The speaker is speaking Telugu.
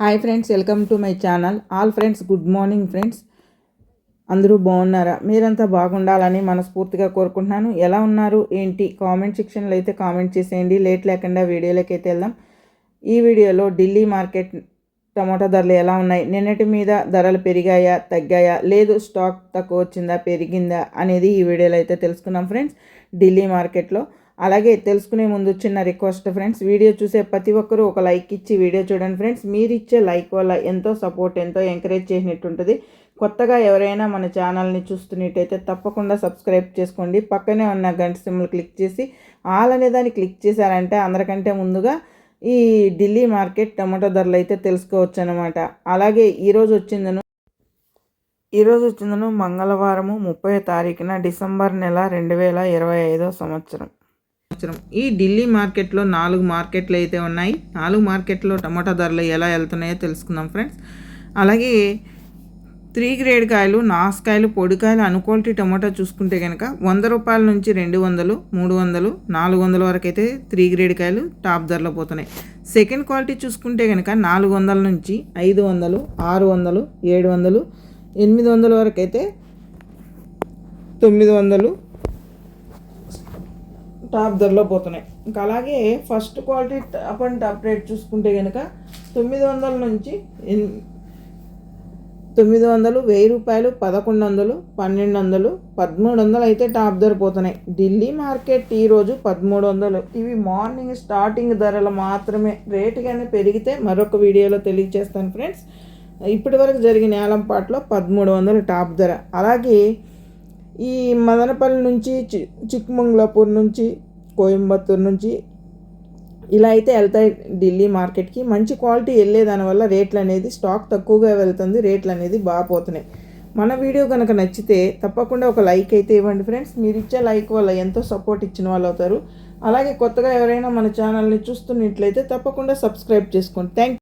Hi friends welcome to my channel all friends good morning friends అందరూ బాగున్నారా? మీరంతా బాగుండాలని మనస్ఫూర్తిగా కోరుకుంటున్నాను. ఎలా ఉన్నారు? ఏంటి? కామెంట్ సెక్షన్లో అయితే కామెంట్ చేసేయండి. లేట్ లేకుండా వీడియోలోకి అయితే వెళ్దాం. ఈ వీడియోలో ఢిల్లీ మార్కెట్ టమాటా ధరలు ఎలా ఉన్నాయి? నిన్నటి మీద ధరలు పెరిగాయా? తగ్గాయా? లేదు స్టాక్ తక్కువ వచ్చిందా? పెరిగిందా? అనేది ఈ వీడియోలో అయితే తెలుసుకున్నాం ఫ్రెండ్స్ ఢిల్లీ మార్కెట్లో అలాగే తెలుసుకునే ముందు చిన్న రిక్వెస్ట్ ఫ్రెండ్స్ వీడియో చూసే ప్రతి ఒక్కరూ ఒక లైక్ ఇచ్చి వీడియో చూడండి ఫ్రెండ్స్. మీరు ఇచ్చే లైక్ వల్ల ఎంతో సపోర్ట్ ఎంతో ఎంకరేజ్ చేసినట్టు ఉంటుంది కొత్తగా ఎవరైనా మన ఛానల్ని చూస్తున్నట్టయితే తప్పకుండా సబ్స్క్రైబ్ చేసుకోండి. పక్కనే ఉన్న గంట సిమ్లు క్లిక్ చేసి ఆల్ అనే దాన్ని క్లిక్ చేశారంటే అందరికంటే ముందుగా ఈ ఢిల్లీ మార్కెట్ టమాటో ధరలు అయితే తెలుసుకోవచ్చు అనమాట అలాగే ఈరోజు వచ్చిందను ఈరోజు వచ్చిందను మంగళవారము ముప్పై తారీఖున డిసెంబర్ నెల రెండు వేల ఇరవై ఐదో సంవత్సరం. సంవత్సరం ఈ ఢిల్లీ మార్కెట్లో నాలుగు మార్కెట్లు అయితే ఉన్నాయి. నాలుగు మార్కెట్లో టమాటా ధరలు ఎలా వెళ్తున్నాయో తెలుసుకుందాం ఫ్రెండ్స్. అలాగే త్రీ గ్రేడ్ కాయలు నాసుకాయలు పొడికాయలు అనుకోల్టీ టమాటా చూసుకుంటే కనుక వంద రూపాయల నుంచి రెండు వందలు మూడు వందలు నాలుగు వందల వరకు అయితే త్రీ గ్రేడ్ కాయలు టాప్ ధరలో పోతున్నాయి. సెకండ్ క్వాలిటీ చూసుకుంటే కనుక నాలుగు వందల నుంచి ఐదు వందలు ఆరు వందలు ఏడు వందలు ఎనిమిది వందల వరకు అయితే తొమ్మిది వందలు టాప్ ధరలో పోతున్నాయి. ఇంకా అలాగే first quality top and top rate చూసుకుంటే కనుక తొమ్మిది వందల నుంచి తొమ్మిది వందలు వెయ్యి రూపాయలు పదకొండు వందలు పన్నెండు వందలు పదమూడు వందలు అయితే టాప్ ధర పోతున్నాయి. ఢిల్లీ మార్కెట్ ఈరోజు పదమూడు వందలు. ఇవి మార్నింగ్ స్టార్టింగ్ ధరలు మాత్రమే. రేటు కానీ పెరిగితే మరొక వీడియోలో తెలియజేస్తాను ఫ్రెండ్స్. ఇప్పటి వరకు జరిగిన ఏలంపాట్లో పదమూడు వందలు టాప్ ధర. అలాగే ఈ మదనపల్లి నుంచి చి చిక్మంగళాపూర్ నుంచి కోయంబత్తూర్ నుంచి ఇలా అయితే వెళ్తాయి ఢిల్లీ మార్కెట్కి. మంచి క్వాలిటీ వెళ్ళే దానివల్ల రేట్లు అనేది స్టాక్ తక్కువగా వెళ్తుంది రేట్లు అనేది బాగా పోతున్నాయి. మన వీడియో కనుక నచ్చితే తప్పకుండా ఒక లైక్ అయితే ఇవ్వండి ఫ్రెండ్స్. మీరు ఇచ్చే లైక్ వల్ల ఎంతో సపోర్ట్ ఇచ్చిన వాళ్ళు అవుతారు. అలాగే కొత్తగా ఎవరైనా మన ఛానల్ని చూస్తున్నట్లయితే తప్పకుండా సబ్స్క్రైబ్ చేసుకోండి. థ్యాంక్